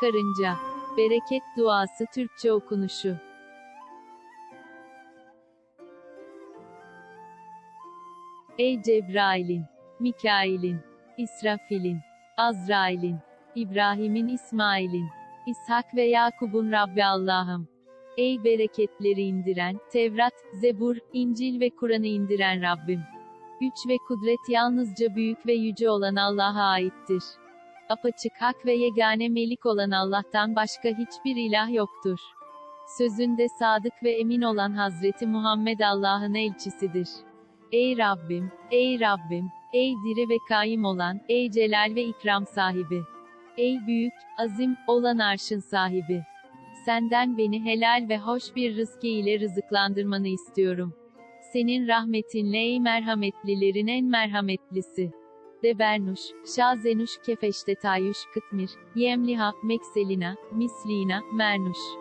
Karınca. Bereket duası Türkçe okunuşu. Ey Cebrail'in, Mikail'in, İsrafil'in, Azrail'in, İbrahim'in İsmail'in, İshak ve Yakub'un Rabbi Allah'ım. Ey bereketleri indiren, Tevrat, Zebur, İncil ve Kur'an'ı indiren Rabbim. Güç ve kudret yalnızca büyük ve yüce olan Allah'a aittir. Apaçık hak ve yegane melik olan Allah'tan başka hiçbir ilah yoktur. Sözünde sadık ve emin olan Hazreti Muhammed Allah'ın elçisidir. Ey Rabbim, ey Rabbim, ey diri ve kaim olan, ey celal ve ikram sahibi. Ey büyük, azim, olan arşın sahibi. Senden beni helal ve hoş bir rızkı ile rızıklandırmanı istiyorum. Senin rahmetinle ey merhametlilerin en merhametlisi. Debernuş, Şazenuş Kefeşte Tayuş Kıtmir, Yemliha, Mekselina, Mislina, Mernuş.